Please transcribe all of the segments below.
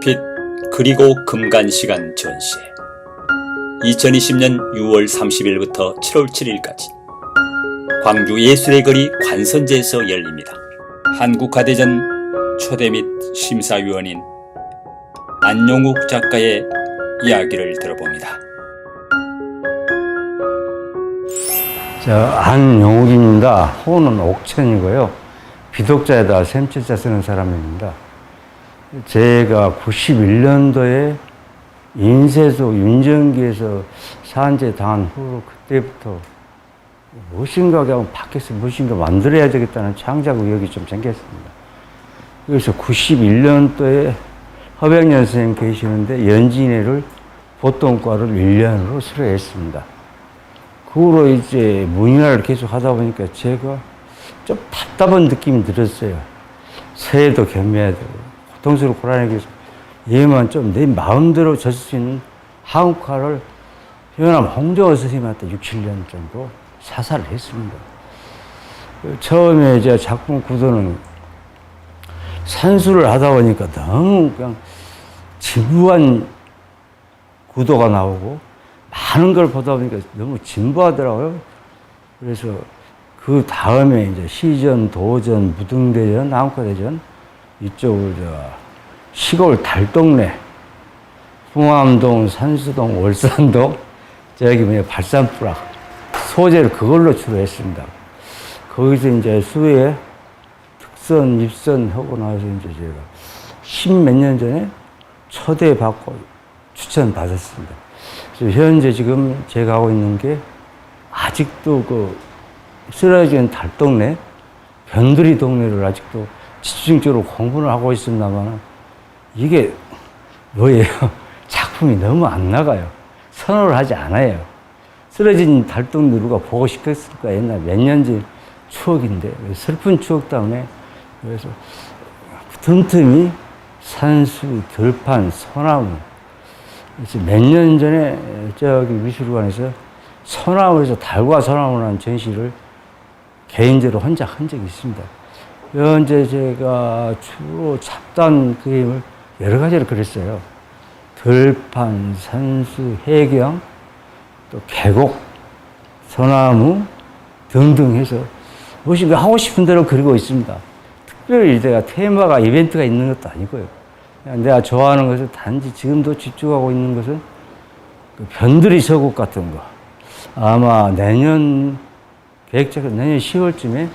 빛 그리고 금간 시간 전시회 2020년 6월 30일부터 7월 7일까지 광주 예술의 거리 관선제에서 열립니다. 한국가대전 초대 및 심사위원인 안용욱 작가의 이야기를 들어봅니다. 저 안용욱입니다. 호는 옥천이고요. 비독자에다 샘칠자 쓰는 사람입니다. 제가 91년도에 인쇄소 윤정기에서 산재 당한 후로 그때부터 무엇인가 그냥 밖에서 무엇인가 만들어야 되겠다는 창작 의욕이 좀 생겼습니다. 그래서 91년도에 허백년 선생님 계시는데 연진회를 보통과를 1년으로 수료 했습니다. 그 후로 이제 문인화를 계속 하다 보니까 제가 좀 답답한 느낌이 들었어요. 새해도 겸해야 되고, 고난에 계속 얘만 좀 내 마음대로 젖을 수 있는 한국화를 표현하면 홍정호 선생님한테 6, 7년 정도 사사를 했습니다. 그 처음에 이제 작품 구도는 산수를 하다 보니까 너무 그냥 진부한 구도가 나오고 많은 걸 보다 보니까 너무 진부하더라고요. 그래서 그 다음에 이제 시전, 도전, 무등대전, 한국대전 이쪽을 저 시골 달동네, 풍암동, 산수동, 월산동, 저기 뭐냐 발산부락 소재를 그걸로 주로 했습니다. 거기서 이제 수에 특선, 입선 하고 나서 이제 제가 십몇 년 전에 초대 받고 추천 받았습니다. 그래서 현재 지금 제가 하고 있는 게 아직도 그 쓰러진 달동네, 변두리 동네를 아직도 집중적으로 공부를 하고 있습니다만 이게 뭐예요? 작품이 너무 안 나가요. 선호를 하지 않아요. 쓰러진 달동네 누가 보고 싶겠을까 옛날 몇년전 추억인데 슬픈 추억 때문에 그래서 틈틈이 산수, 들판, 소나무 몇 년 전에 저기 미술관에서 소나무에서 달과 소나무라는 전시를 개인적으로 혼자 한 적이 있습니다. 현재 제가 주로 잡단 그림을 여러 가지를 그렸어요. 들판, 산수, 해경, 또 계곡, 소나무 등등 해서 무엇이 하고 싶은 대로 그리고 있습니다. 특별히 내가 테마가 이벤트가 있는 것도 아니고요. 내가 좋아하는 것을 단지 지금도 집중하고 있는 것은 그 변두리 서국 같은 거. 아마 내년 계획적으로 내년 10월쯤에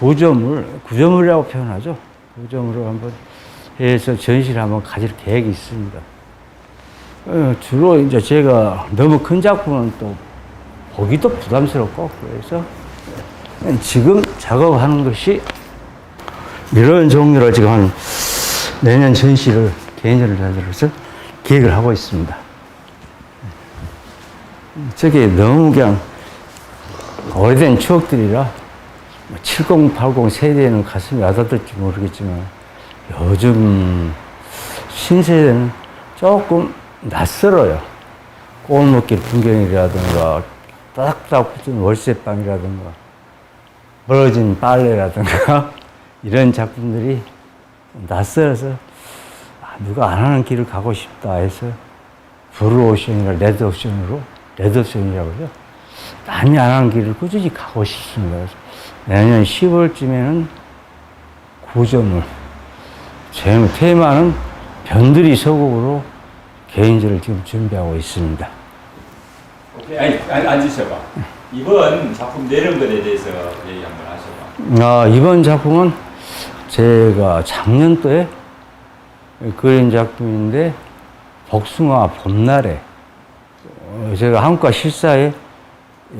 구조물, 구조물이라고 표현하죠. 구조물을 한번 해서 전시를 한번 가질 계획이 있습니다. 어, 주로 이제 제가 너무 큰 작품은 또 보기도 부담스럽고 그래서 지금 작업하는 것이 이런 종류로 지금 한 내년 전시를 개인전을 만들어서 기획을 하고 있습니다. 저게 너무 그냥 오래된 추억들이라 70, 80 세대에는 가슴이 와닿을지 모르겠지만 요즘 신세대는 조금 낯설어요. 꽃목길 풍경이라든가 따닥따닥 붙은 월세방이라든가 멀어진 빨래라든가 이런 작품들이 낯설어서 아, 누가 안 하는 길을 가고 싶다 해서 블루오션이나 레드 오션으로 레드 오션이라고 그 남이 안 하는 길을 꾸준히 가고 싶습니다. 내년 10월쯤에는 구조물 제 테마는 변두리 서곡으로 개인전을 지금 준비하고 있습니다. 오케이, 아니, 앉으셔봐. 이번 작품 내는 것에 대해서 얘기 한번 하셔봐. 아, 이번 작품은 제가 작년도에 그린 작품인데 복숭아 봄날에 어, 제가 한국과 실사에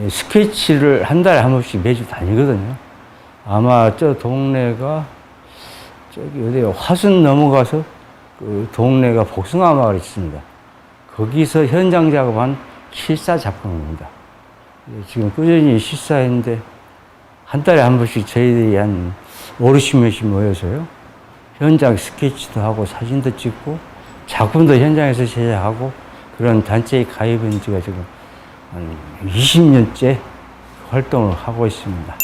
스케치를 한 달에 한 번씩 매주 다니거든요. 아마 저 동네가 저기 어디요 화순 넘어가서 그 동네가 복숭아 마을이 있습니다. 거기서 현장 작업한 실사 작품입니다. 예, 지금 꾸준히 실사했는데 한 달에 한 번씩 저희들이 한 5, 60명씩 모여서요. 현장 스케치도 하고 사진도 찍고 작품도 현장에서 제작하고 그런 단체에 가입한 지가 지금 한 20년째 활동을 하고 있습니다.